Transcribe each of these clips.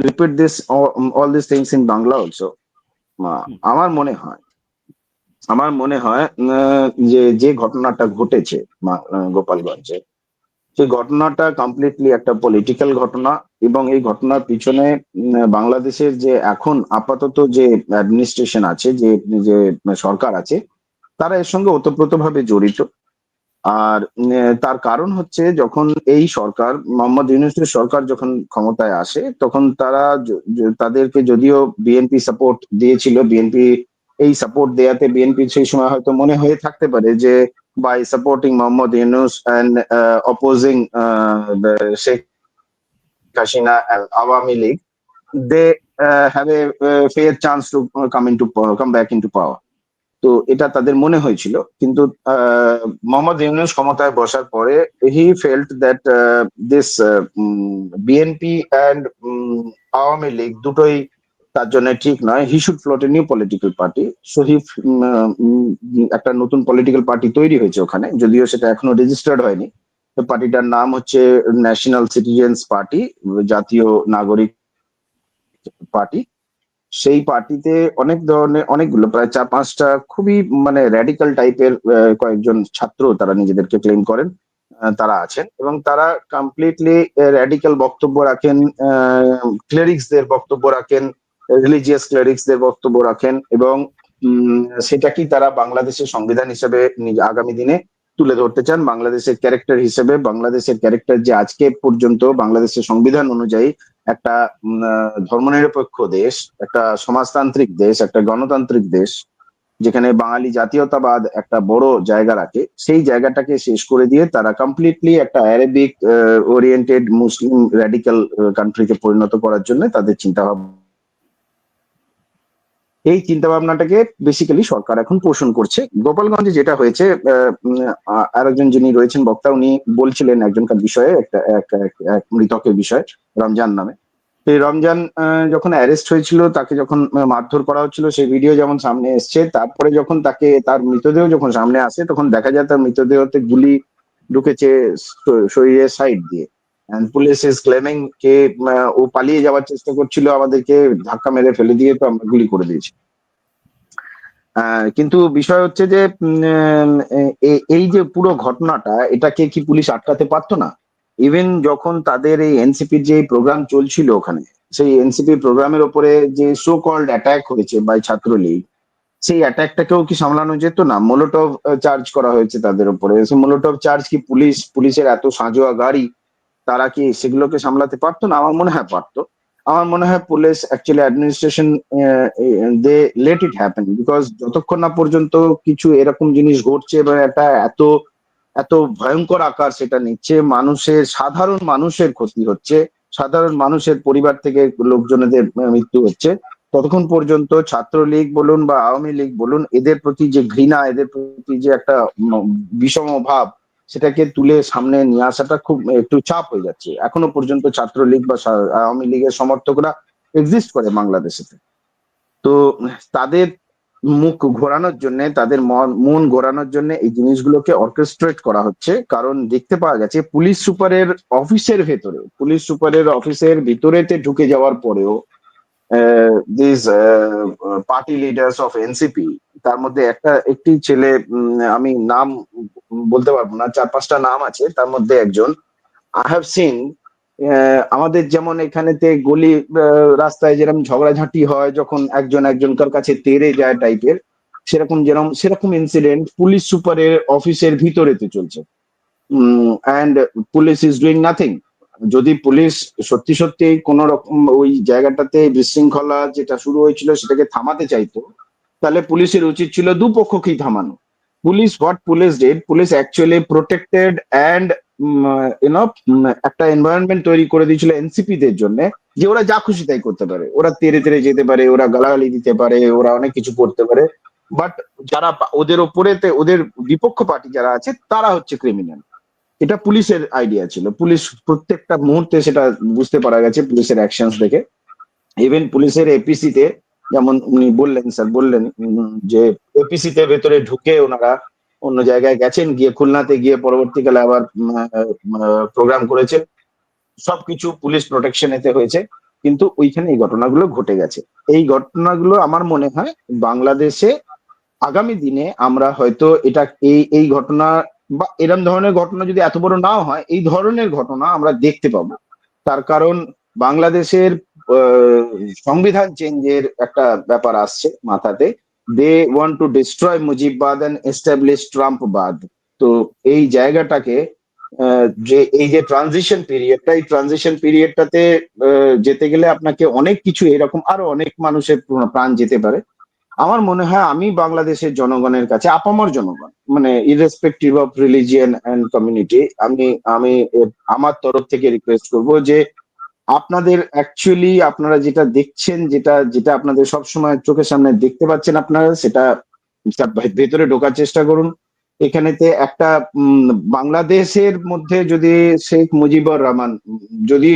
Repeat this all, all these things in Bangla also. আমার মনে হয় আমার মনে হয় যে যে ঘটনাটা ঘটেছে গোপালগঞ্জে সেই ঘটনাটা কমপ্লিটলি একটা পলিটিক্যাল ঘটনা এবং এই ঘটনার পিছনে বাংলাদেশের যে এখন আপাতত যে অ্যাডমিনিস্ট্রেশন আছে যে যে সরকার আছে তারা এর সঙ্গে ওতপ্রোতভাবে জড়িত আর তার কারণ হচ্ছে যখন এই সরকার, মোহাম্মদ ইউনুসের সরকার যখন ক্ষমতায় আসে, তখন তারা তাদেরকে যদিও বিএনপি সাপোর্ট দিয়েছিল, বিএনপি এই সাপোর্ট দেয়াতে বিএনপি সেই সময় হয়তো মনে হয়ে থাকতে পারে যে by supporting Mohammad Yunus and opposing Sheikh Hasina Awami League they have a fair chance to come in to come back in to power তো এটা তাদের মনে হয়েছিল। কিন্তু মোহাম্মদ ইউনুস ক্ষমতায় বসার পরে he felt that this BNP and Awami League দুটোই তার জন্য ঠিক নয়। He should float a new political party so he একটা নতুন পলিটিক্যাল পার্টি তৈরি হয়েছে ওখানে। যদিও সেটা এখনও রেজিস্টার্ড হয়নি। তো পার্টিটার নাম হচ্ছে ন্যাশনাল সিটিজেন্স পার্টি জাতীয় নাগরিক পার্টি। সেই পার্টিতে অনেক ধরনের অনেকগুলো প্রায় চার পাঁচটা খুবই মানে র্যাডিক্যাল টাইপের কয়েকজন ছাত্র তারা নিজেদেরকে ক্লেম করেন তারা আছেন এবং তারা কমপ্লিটলি র্যাডিক্যাল বক্তব্য রাখেন ক্লেরিক্সদের বক্তব্য রাখেন রিলিজিয়াস ক্লেরিক্সদের বক্তব্য রাখেন এবং উম, সেটাকেই তারা বাংলাদেশের সংবিধান হিসেবে আগামী দিনে তুলে ধরতে চান বাংলাদেশের ক্যারেক্টার হিসেবে। বাংলাদেশের ক্যারেক্টার যে আজকে পর্যন্ত বাংলাদেশের সংবিধান অনুযায়ী একটা ধর্মনিরপেক্ষ দেশ, একটা সমাজতান্ত্রিক দেশ, একটা গণতান্ত্রিক দেশ, যেখানে বাঙালি জাতীয়তাবাদ একটা বড় জায়গা রাখে, সেই জায়গাটাকে শেষ করে দিয়ে তারা কমপ্লিটলি একটা অ্যারাবিক ওরিয়েন্টেড মুসলিম র্যাডিক্যাল কান্ট্রিকে পরিণত করার জন্য তাদের চিন্তা ভাবনা এই চিন্তা ভাবনাটাকে বেসিক্যালি সরকার এখন পোষণ করছে। গোপালগঞ্জে যেটা হয়েছে আরেকজন যিনি রয়েছেন বক্তা, উনি বলছিলেন একজনকার বিষয়ে, একটা, এক- মৃতকের বিষয়ে, রমজান নামে। এই রমজান যখন অ্যারেস্ট হয়েছিল, তাকে যখন মারধর করা হচ্ছিল, সেই ভিডিও যেমন সামনে এসছে, তারপরে যখন তাকে, তার মৃতদেহ যখন সামনে আসে, তখন দেখা যায় তার মৃতদেহতে গুলি ঢুকেছে শরীরের সাইড দিয়ে। পুলিশ ইজ ক্লেমিং কে ও পালিয়ে যাওয়ার চেষ্টা করছিল আমাদেরকে ধাক্কা মেরে ফেলে দিয়ে তো আমরা গুলি করে দিয়েছি। কিন্তু বিষয় হচ্ছে যে এই যে পুরো ঘটনাটা, এটাকে কি পুলিশ আটকাতে পারতো না? ইভেন যখন তাদের এই এনসিপির যে প্রোগ্রাম চলছিল ওখানে, সেই এনসিপি প্রোগ্রামের ওপরে যে সো কল্ড অ্যাটাক হয়েছে বাই ছাত্রলীগ, সেই অ্যাটাকটাকেও কি সামলানো যেত না? মোলোটভ চার্জ করা হয়েছে তাদের উপরে মোলোটভ চার্জ কি পুলিশ, পুলিশের এত সাঁজোয়া গাড়ি তারা কি সেগুলোকে সামলাতে পারতো না? আমার মনে হয় পারতো। আমার মনে হয় police actually administration they let it happen because যতক্ষণ না পর্যন্ত কিছু এরকম জিনিস ঘটছে এবং এটা এত এত ভয়ঙ্কর আকার সেটা নিচ্ছে, মানুষের, সাধারণ মানুষের ক্ষতি হচ্ছে, সাধারণ মানুষের পরিবার থেকে লোকজনেদের মৃত্যু হচ্ছে, ততক্ষণ পর্যন্ত ছাত্রলীগ বলুন বা আওয়ামী লীগ বলুন, এদের প্রতি যে ঘৃণা, এদের প্রতি যে একটা বিষম ভাব সেটাকে তুলে সামনে নিয়ে আসাটা খুব একটু চাপ হয়ে যাচ্ছে। এখনও পর্যন্ত ছাত্রলীগ বা আওয়ামী লীগের সমর্থকরা এক্সিস্ট করে বাংলাদেশে। তো তাদের মুখ ঘোরানোর জন্য, তাদের মন- মন ঘোরানোর জন্য এই জিনিসগুলোকে অর্কেস্ট্রেট করা হচ্ছে। কারণ দেখতে পাওয়া গেছে, পুলিশ সুপারের অফিসের ভেতরে পুলিশ সুপারের অফিসের ভিতরেতে ঢুকে যাওয়ার পরেও this party leaders of NCP তার মধ্যে একটা, একটি ছেলে আমি নাম বলতে পারব না, চার পাঁচটা নাম আছে, তার মধ্যে একজন। আই হ্যাভ সিন আমাদের যেমন এখানেতে গলি রাস্তায় যেরকম ঝগড়াঝাঁটি হয়, যখন একজন একজনকার কাছে তেড়ে যায় টাইপের সেরকম যেরকম সেরকম ইনসিডেন্ট পুলিশ সুপারের অফিসের ভিতরেতে চলছে। উম and police is doing nothing যদি পুলিশ সত্যি সত্যি কোন রকম ওই জায়গাটাতে বিশৃঙ্খলা যেটা শুরু হয়েছিল সেটাকে থামাতে চাইতো, তাহলে পুলিশের উচিত ছিল দুপক্ষকেই থামানো। Police what police did, police actually protected and you know একটা এনভায়রনমেন্ট তৈরি করে দিয়েছিল এনসিপি দের জন্য, যে ওরা যা খুশি তাই করতে পারে। ওরা তেরে তেরে যেতে পারে, ওরা গালাগালি দিতে পারে, ওরা অনেক কিছু করতে পারে বাট যারা ওদের ওপরেতে, ওদের বিপক্ষ পার্টি যারা আছে, তারা হচ্ছে ক্রিমিনাল এটা পুলিশের আইডিয়া ছিল। পুলিশ প্রত্যেকটা মুহূর্তে সেটা বুঝতে পারা গেছে পুলিশের অ্যাকশনস দেখে। ইভেন পুলিশের এপিসি তে যেমন উনি বললেন স্যার বললেন যে এপিসি তে ভেতরে ঢুকে ওনারা অন্য জায়গায় গেছেন, গিয়ে খুলনাতে গিয়ে পরবর্তীকালে আবার প্রোগ্রাম করেছেন। সবকিছু পুলিশ প্রোটেকশন এতে হয়েছে। কিন্তু ওইখানে এই ঘটনাগুলো ঘটে গেছে। এই ঘটনাগুলো আমার মনে হয় বাংলাদেশে আগামী দিনে আমরা হয়তো এটা, এই এই ঘটনা বা এরম ধরনের ঘটনা যদি এত বড় নাও হয়, এই ধরনের ঘটনা আমরা দেখতে পাবো। তার কারণ বাংলাদেশের সংবিধান চেঞ্জের একটা ব্যাপার আসছে মাথাতে। They want to destroy মুজিববাদ and establish ট্রাম্পবাদ তো এই জায়গাটাকে যে এই যে ট্রানজিশন পিরিয়ডটা এই ট্রানজিশন পিরিয়ডটাতে যেতে গেলে আপনাকে অনেক কিছু এরকম আরও অনেক মানুষের প্রাণ যেতে পারে। আমার মনে হয় আমি বাংলাদেশের জনগণের কাছে, আপামর জনগণ মানে irrespective of religion and community আমি আমি আমার তরফ থেকে রিকোয়েস্ট করব যে আপনাদের অ্যাকচুয়ালি আপনারা যেটা দেখছেন, যেটা যেটা আপনাদের সবসময় চোখের সামনে দেখতে পাচ্ছেন আপনারা, সেটা ভেতরে ঢোকার চেষ্টা করুন। এখানেতে একটা বাংলাদেশের মধ্যে যদি শেখ মুজিবুর রহমান, যদি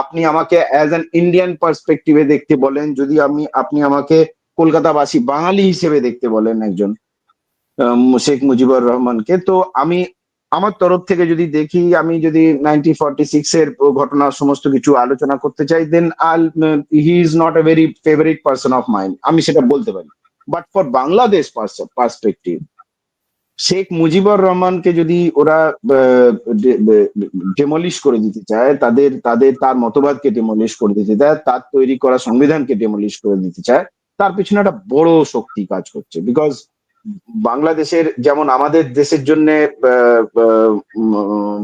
আপনি আমাকে অ্যাজ অ্যান ইন্ডিয়ান পার্সপেক্টিভে দেখতে বলেন, যদি আমি, আপনি আমাকে কলকাতাবাসী বাঙালি হিসেবে দেখতে বলেন একজন শেখ মুজিবুর রহমানকে। তো আমি আমার তরফ থেকে যদি দেখি, আমি যদি নাইনটিন ফর্টি সিক্স এর ঘটনা সমস্ত কিছু আলোচনা করতে চাই then all he is not a very favourite person of mind আমি সেটা বলতে পারি। But for Bangladesh perspective Sheikh Mujibur রহমানকে যদি ওরা ডেমলিশ করে দিতে চায়, তাদের তাদের তার মতবাদকে ডেমলিশ করে দিতে চায়, তার তৈরি করা সংবিধানকে ডেমলিশ করে দিতে চায়, তার পিছনে একটা বড় শক্তি কাজ করছে। বিকজ বাংলাদেশের যেমন আমাদের দেশের জন্য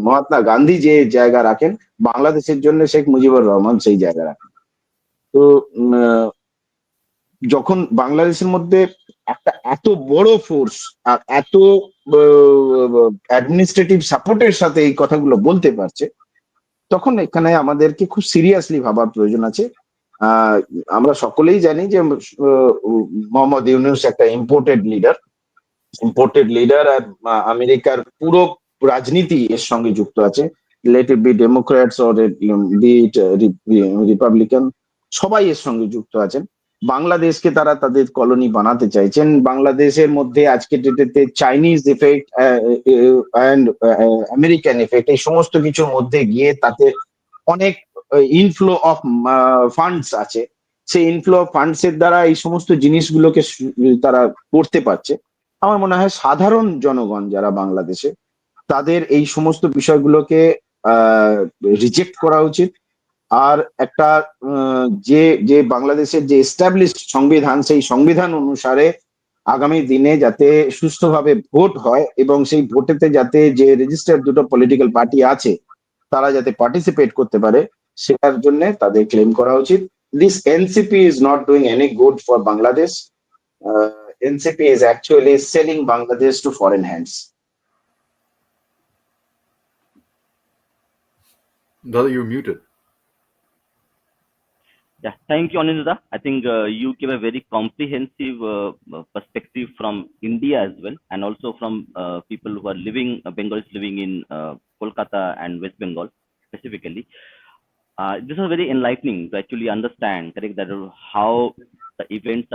মহাত্মা গান্ধী যে জায়গা রাখেন, বাংলাদেশের জন্য শেখ মুজিবুর রহমান সেই জায়গা রাখেন। তো যখন বাংলাদেশের মধ্যে একটা এত বড় ফোর্স আর এত অ্যাডমিনিস্ট্রেটিভ সাপোর্টের সাথে এই কথাগুলো বলতে পারছে, তখন এখানে আমাদেরকে খুব সিরিয়াসলি ভাবার প্রয়োজন আছে। আমরা সকলেই জানি যে মোহাম্মদ ইউনুস একটা ইম্পোর্টেড লিডার ইম্পোর্টেড লিডার আর আমেরিকার পুরো রাজনীতি এর সঙ্গে যুক্ত আছে। Let be Democrats or be Republican সবাই এর সঙ্গে যুক্ত আছেন। বাংলাদেশকে তারা তাদের কলোনি বানাতে চাইছেন। বাংলাদেশের মধ্যে আজকে ডেটেতে Chinese effect and American effect এই সমস্ত কিছুর মধ্যে গিয়ে তাতে অনেক ইনফ্লো অফ ফান্ডস আছে। সেই ইনফ্লো অফ ফান্ডস এর দ্বারা এই সমস্ত জিনিসগুলোকে তারা করতে পারছে। আমার মনে হয় সাধারণ জনগণ যারা বাংলাদেশে, তাদের এই সমস্ত বিষয়গুলোকে রিজেক্ট করা উচিত। আর একটা যে যে বাংলাদেশের যে এস্টাবলিশ সংবিধান, সেই সংবিধান অনুসারে আগামী দিনে যাতে সুস্থভাবে ভোট হয় এবং সেই ভোটেতে যাতে যে রেজিস্টার্ড দুটো পলিটিক্যাল পার্টি আছে, তারা যাতে পার্টিসিপেট করতে পারে, সেটার জন্য তাদের ক্লেম করা উচিত। This NCP is not doing any good for Bangladesh NCP is actually selling Bangladesh to foreign hands. Dada, you're muted. Yeah, thank you, Anindita. I think uh, you gave a very comprehensive uh, uh, perspective from India as well, and also from uh, people who are living, uh, Bengalis living in uh, Kolkata and West Bengal specifically. this was very enlightening to actually understand correct, that how the events